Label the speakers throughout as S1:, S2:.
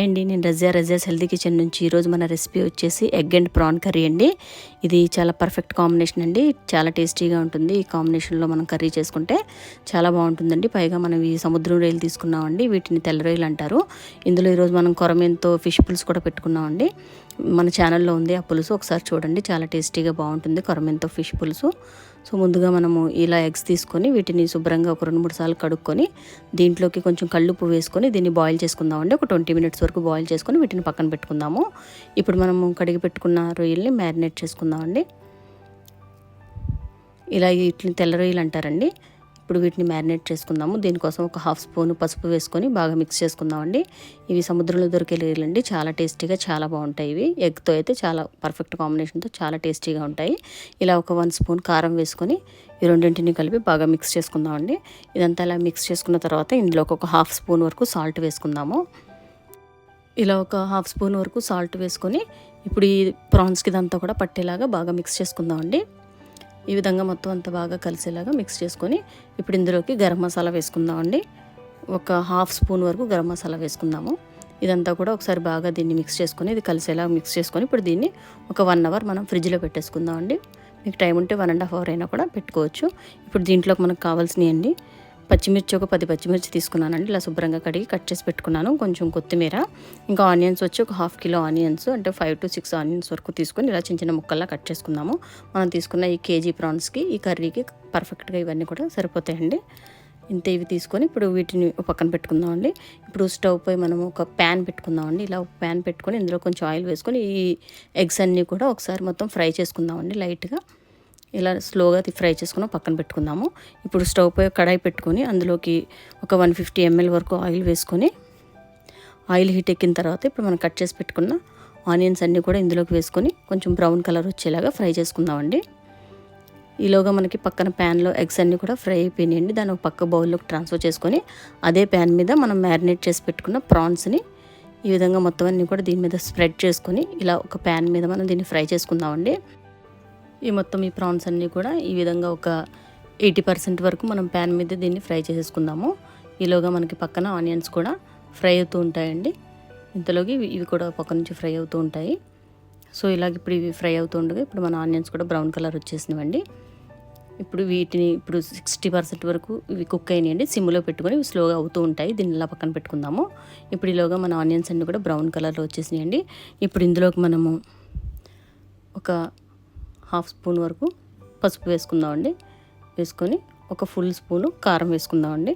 S1: Hi అండి. నేను Razia రజ్యాస్ healthy kitchen నుంచి ఈరోజు మన రెసిపీ వచ్చేసి ఎగ్ అండ్ ప్రాన్ కర్రీ అండి. ఇది చాలా పర్ఫెక్ట్ కాంబినేషన్ అండి. చాలా టేస్టీగా ఉంటుంది. ఈ కాంబినేషన్లో మనం కర్రీ చేసుకుంటే చాలా బాగుంటుందండి. పైగా మనం ఈ సముద్రం రొయ్యలు తీసుకున్నామండి. వీటిని తెల్ల రొయ్యలు అంటారు. ఇందులో ఈరోజు మనం కొరమేంతో ఫిష్ పులుసు కూడా పెట్టుకున్నామండి. మన ఛానల్లో ఉంది ఆ పులుసు. ఒకసారి చూడండి. చాలా టేస్టీగా బాగుంటుంది కొరమేంతో ఫిష్ పులుసు. సో ముందుగా మనము ఇలా ఎగ్స్ తీసుకొని వీటిని శుభ్రంగా ఒక రెండు మూడు సార్లు కడుక్కొని దీంట్లోకి కొంచెం కళ్ళుప్పు వేసుకొని దీన్ని బాయిల్ చేసుకుందామండి. ఒక ట్వంటీ మినిట్స్ వరకు బాయిల్ చేసుకొని వీటిని పక్కన పెట్టుకుందాము. ఇప్పుడు మనము కడిగి పెట్టుకున్న రొయ్యల్ని మ్యారినేట్ చేసుకుందామండి. ఇలా వీటిని తెల్ల రొయ్యలు అంటారండి. ఇప్పుడు వీటిని మ్యారినేట్ చేసుకుందాము. దీనికోసం ఒక హాఫ్ స్పూన్ పసుపు వేసుకొని బాగా మిక్స్ చేసుకుందామండి. ఇవి సముద్రంలో దొరికే రొయ్యలండి చాలా టేస్టీగా చాలా బాగుంటాయి ఇవి. ఎగ్తో అయితే చాలా పర్ఫెక్ట్ కాంబినేషన్తో చాలా టేస్టీగా ఉంటాయి. ఇలా ఒక వన్ స్పూన్ కారం వేసుకొని ఈ రెండింటిని కలిపి బాగా మిక్స్ చేసుకుందామండి. ఇదంతా ఇలా మిక్స్ చేసుకున్న తర్వాత ఇందులో ఒక హాఫ్ స్పూన్ వరకు సాల్ట్ వేసుకుందాము. ఇలా ఒక హాఫ్ స్పూన్ వరకు సాల్ట్ వేసుకొని ఇప్పుడు ఈ ప్రాన్స్కి ఇదంతా కూడా పట్టేలాగా బాగా మిక్స్ చేసుకుందామండి. ఈ విధంగా మొత్తం అంతా బాగా కలిసేలాగా మిక్స్ చేసుకొని ఇప్పుడు ఇందులోకి గరం మసాలా వేసుకుందామండి. ఒక హాఫ్ స్పూన్ వరకు గరం మసాలా వేసుకుందాము. ఇదంతా కూడా ఒకసారి బాగా దీన్ని మిక్స్ చేసుకొని ఇది కలిసేలా మిక్స్ చేసుకొని ఇప్పుడు దీన్ని ఒక వన్ అవర్ మనం ఫ్రిడ్జ్లో పెట్టేసుకుందామండి. మీకు టైం ఉంటే వన్ అండ్ హాఫ్ అవర్ అయినా కూడా పెట్టుకోవచ్చు. ఇప్పుడు దీంట్లోకి మనకు కావాల్సినవి అండి పచ్చిమిర్చి ఒక పది పచ్చిమిర్చి తీసుకున్నానండి. ఇలా శుభ్రంగా కడిగి కట్ చేసి పెట్టుకున్నాను. కొంచెం కొత్తిమీర ఇంకా ఆనియన్స్ వచ్చి ఒక హాఫ్ కిలో ఆనియన్స్ అంటే ఫైవ్ టు సిక్స్ ఆనియన్స్ వరకు తీసుకొని ఇలా చిన్న చిన్న ముక్కల్లా కట్ చేసుకుందాము. మనం తీసుకున్న ఈ కేజీ ప్రాన్స్కి ఈ కర్రీకి పర్ఫెక్ట్గా ఇవన్నీ కూడా సరిపోతాయండి. ఇంత ఇవి తీసుకొని ఇప్పుడు వీటిని పక్కన పెట్టుకుందామండి. ఇప్పుడు స్టవ్ పై మనం ఒక ప్యాన్ పెట్టుకుందామండి. ఇలా ఒక ప్యాన్ పెట్టుకొని ఇందులో కొంచెం ఆయిల్ వేసుకొని ఈ ఎగ్స్ అన్నీ కూడా ఒకసారి మొత్తం ఫ్రై చేసుకుందామండి లైట్గా. ఇలా స్లోగా ఫ్రై చేసుకుని పక్కన పెట్టుకుందాము. ఇప్పుడు స్టవ్ పై కడాయి పెట్టుకొని అందులోకి ఒక వన్ ఫిఫ్టీ ఎంఎల్ వరకు ఆయిల్ వేసుకొని ఆయిల్ హీట్ ఎక్కిన తర్వాత ఇప్పుడు మనం కట్ చేసి పెట్టుకున్న ఆనియన్స్ అన్నీ కూడా ఇందులోకి వేసుకొని కొంచెం బ్రౌన్ కలర్ వచ్చేలాగా ఫ్రై చేసుకుందామండి. ఈలోగా మనకి పక్కన ప్యాన్లో ఎగ్స్ అన్నీ కూడా ఫ్రై అయిపోయినాయండి. దాన్ని ఒక పక్క బౌల్లోకి ట్రాన్స్ఫర్ చేసుకొని అదే ప్యాన్ మీద మనం మ్యారినేట్ చేసి పెట్టుకున్న ప్రాన్స్ని ఈ విధంగా మొత్తం అన్నీ కూడా దీని మీద స్ప్రెడ్ చేసుకొని ఇలా ఒక ప్యాన్ మీద మనం దీన్ని ఫ్రై చేసుకుందామండి. ఈ మొత్తం ఈ ప్రాన్స్ అన్నీ కూడా ఈ విధంగా ఒక ఎయిటీ పర్సెంట్ వరకు మనం ప్యాన్ మీద దీన్ని ఫ్రై చేసేసుకుందాము. ఈలోగా మనకి పక్కన ఆనియన్స్ కూడా ఫ్రై అవుతూ ఉంటాయండి. ఇంతలోకి ఇవి కూడా పక్క నుంచి ఫ్రై అవుతూ ఉంటాయి. సో ఇలాగ ఇప్పుడు ఇవి ఫ్రై అవుతూ ఉండగా ఇప్పుడు మన ఆనియన్స్ కూడా బ్రౌన్ కలర్ వచ్చేసినవండి. ఇప్పుడు వీటిని ఇప్పుడు సిక్స్టీ పర్సెంట్ వరకు ఇవి కుక్ అయినాయండి. సిమ్లో పెట్టుకొని ఇవి స్లోగా అవుతూ ఉంటాయి. దీన్ని ఇలా పక్కన పెట్టుకుందాము. ఇప్పుడు ఈలోగా మన ఆనియన్స్ అన్నీ కూడా బ్రౌన్ కలర్లో వచ్చేసినాయండి. ఇప్పుడు ఇందులోకి మనము ఒక హాఫ్ స్పూన్ వరకు పసుపు వేసుకుందామండి. వేసుకొని ఒక ఫుల్ స్పూను కారం వేసుకుందామండి.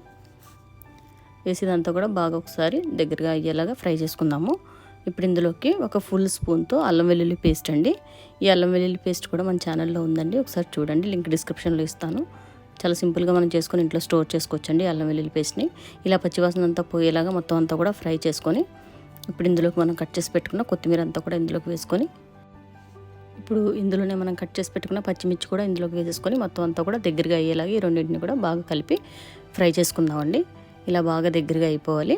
S1: వేసేదంతా కూడా బాగా ఒకసారి దగ్గరగా అయ్యేలాగా ఫ్రై చేసుకుందాము. ఇప్పుడు ఇందులోకి ఒక ఫుల్ స్పూన్తో అల్లం వెల్లుల్లి పేస్ట్ అండి. ఈ అల్లం వెల్లుల్లి పేస్ట్ కూడా మన ఛానల్లో ఉందండి. ఒకసారి చూడండి లింక్ డిస్క్రిప్షన్లో ఇస్తాను. చాలా సింపుల్గా మనం చేసుకొని ఇంట్లో స్టోర్ చేసుకోవచ్చండి అల్లం వెల్లుల్లి పేస్ట్ని. ఇలా పచ్చివాసన అంతా పోయేలాగా మొత్తం అంతా కూడా ఫ్రై చేసుకొని ఇప్పుడు ఇందులోకి మనం కట్ చేసి పెట్టుకున్న కొత్తిమీర అంతా కూడా ఇందులోకి వేసుకొని ఇప్పుడు ఇందులోనే మనం కట్ చేసి పెట్టుకున్న పచ్చిమిర్చి కూడా ఇందులోకి వేసేసుకొని మొత్తం అంతా కూడా దగ్గరగా అయ్యేలాగా ఈ రెండింటిని కూడా బాగా కలిపి ఫ్రై చేసుకుందామండి. ఇలా బాగా దగ్గరగా అయిపోవాలి.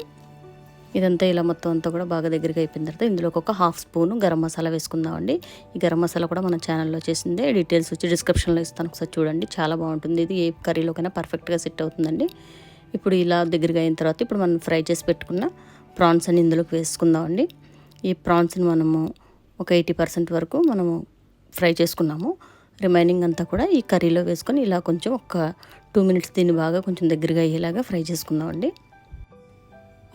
S1: ఇదంతా ఇలా మొత్తం అంతా కూడా బాగా దగ్గరగా అయిపోయిన తర్వాత ఇందులోకి ఒక హాఫ్ స్పూన్ గరం మసాలా వేసుకుందామండి. ఈ గరం మసాలా కూడా మన ఛానల్లో చేసిందే. డీటెయిల్స్ వచ్చి డిస్క్రిప్షన్లో ఇస్తాను ఒకసారి చూడండి. చాలా బాగుంటుంది. ఇది ఏ కర్రీలోకైనా పర్ఫెక్ట్గా సెట్ అవుతుందండి. ఇప్పుడు ఇలా దగ్గరగా అయిన తర్వాత ఇప్పుడు మనం ఫ్రై చేసి పెట్టుకున్న ప్రాన్స్ అని ఇందులోకి వేసుకుందామండి. ఈ ప్రాన్స్ని మనము ఒక ఎయిటీ పర్సెంట్ వరకు మనము ఫ్రై చేసుకున్నాము. రిమైనింగ్ అంతా కూడా ఈ కర్రీలో వేసుకొని ఇలా కొంచెం ఒక టూ మినిట్స్ దీన్ని బాగా కొంచెం దగ్గరగా అయ్యేలాగా ఫ్రై చేసుకుందామండి.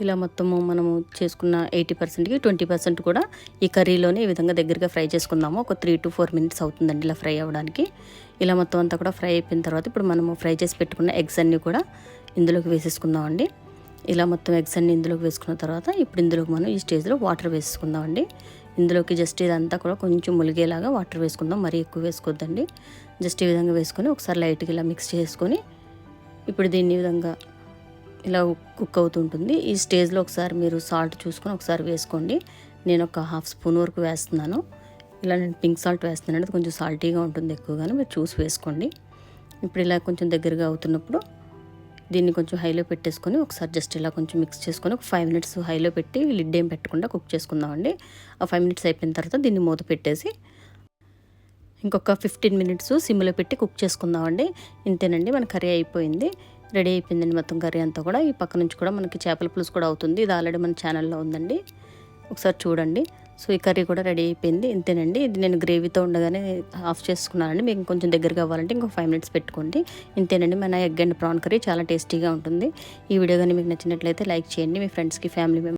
S1: ఇలా మొత్తము మనము చేసుకున్న ఎయిటీ పర్సెంట్కి ట్వంటీ పర్సెంట్ కూడా ఈ కర్రీలోనే ఈ విధంగా దగ్గరగా ఫ్రై చేసుకుందాము. ఒక త్రీ టు ఫోర్ మినిట్స్ అవుతుందండి ఇలా ఫ్రై అవ్వడానికి. ఇలా మొత్తం అంతా కూడా ఫ్రై అయిపోయిన తర్వాత ఇప్పుడు మనము ఫ్రై చేసి పెట్టుకున్న ఎగ్స్ అన్నీ కూడా ఇందులోకి వేసేసుకుందామండి. ఇలా మొత్తం ఎగ్స్ అన్నీ ఇందులోకి వేసుకున్న తర్వాత ఇప్పుడు ఇందులోకి మనం ఈ స్టేజ్లో వాటర్ వేసుకుందామండి ఇందులోకి జస్ట్ ఇదంతా కూడా కొంచెం ములిగేలాగా వాటర్ వేసుకుందాం. మరీ ఎక్కువ వేసుకోవద్దండి జస్ట్ ఈ విధంగా వేసుకొని ఒకసారి లైట్గా ఇలా మిక్స్ చేసుకొని ఇప్పుడు దీన్ని విధంగా ఇలా కుక్ అవుతుంటుంది. ఈ స్టేజ్లో ఒకసారి మీరు సాల్ట్ చూసుకొని ఒకసారి వేసుకోండి. నేను ఒక హాఫ్ స్పూన్ వరకు వేస్తున్నాను. ఇలా నేను పింక్ సాల్ట్ వేస్తున్నాను. అది కొంచెం సాల్టీగా ఉంటుంది ఎక్కువగానే. మీరు చూసి వేసుకోండి. ఇప్పుడు ఇలా కొంచెం దగ్గరగా అవుతున్నప్పుడు దీన్ని కొంచెం హైలో పెట్టేసుకొని ఒకసారి జస్ట్ ఇలా కొంచెం మిక్స్ చేసుకొని ఒక ఫైవ్ మినిట్స్ హైలో పెట్టి లిడ్ ఏం పెట్టకుండా కుక్ చేసుకుందామండి. ఆ ఫైవ్ మినిట్స్ అయిపోయిన తర్వాత దీన్ని మూత పెట్టేసి ఇంకొక ఫిఫ్టీన్ మినిట్స్ సిమ్లో పెట్టి కుక్ చేసుకుందామండి. ఇంతేనండి మన కర్రీ అయిపోయింది. రెడీ అయిపోయిందండి మొత్తం కర్రీ అంతా కూడా. ఈ పక్క నుంచి కూడా మనకి చేపల పులుసు కూడా అవుతుంది. ఇది ఆల్రెడీ మన ఛానల్లో ఉందండి. ఒకసారి చూడండి. సో ఈ కర్రీ కూడా రెడీ అయిపోయింది. ఇంతేనండి ఇది నేను గ్రేవీతో ఉండగానే ఆఫ్ చేసుకున్నానండి. మీకు కొంచెం దగ్గర కావాలంటే ఇంకో ఫైవ్ మినిట్స్ పెట్టుకోండి. ఇంతేనండి మన ఎగ్ అండ్ ప్రాన్ కర్రీ చాలా టేస్టీగా ఉంటుంది. ఈ వీడియో కానీ మీకు నచ్చినట్లయితే లైక్ చేయండి. మీ ఫ్రెండ్స్కి ఫ్యామిలీ మెంబర్స్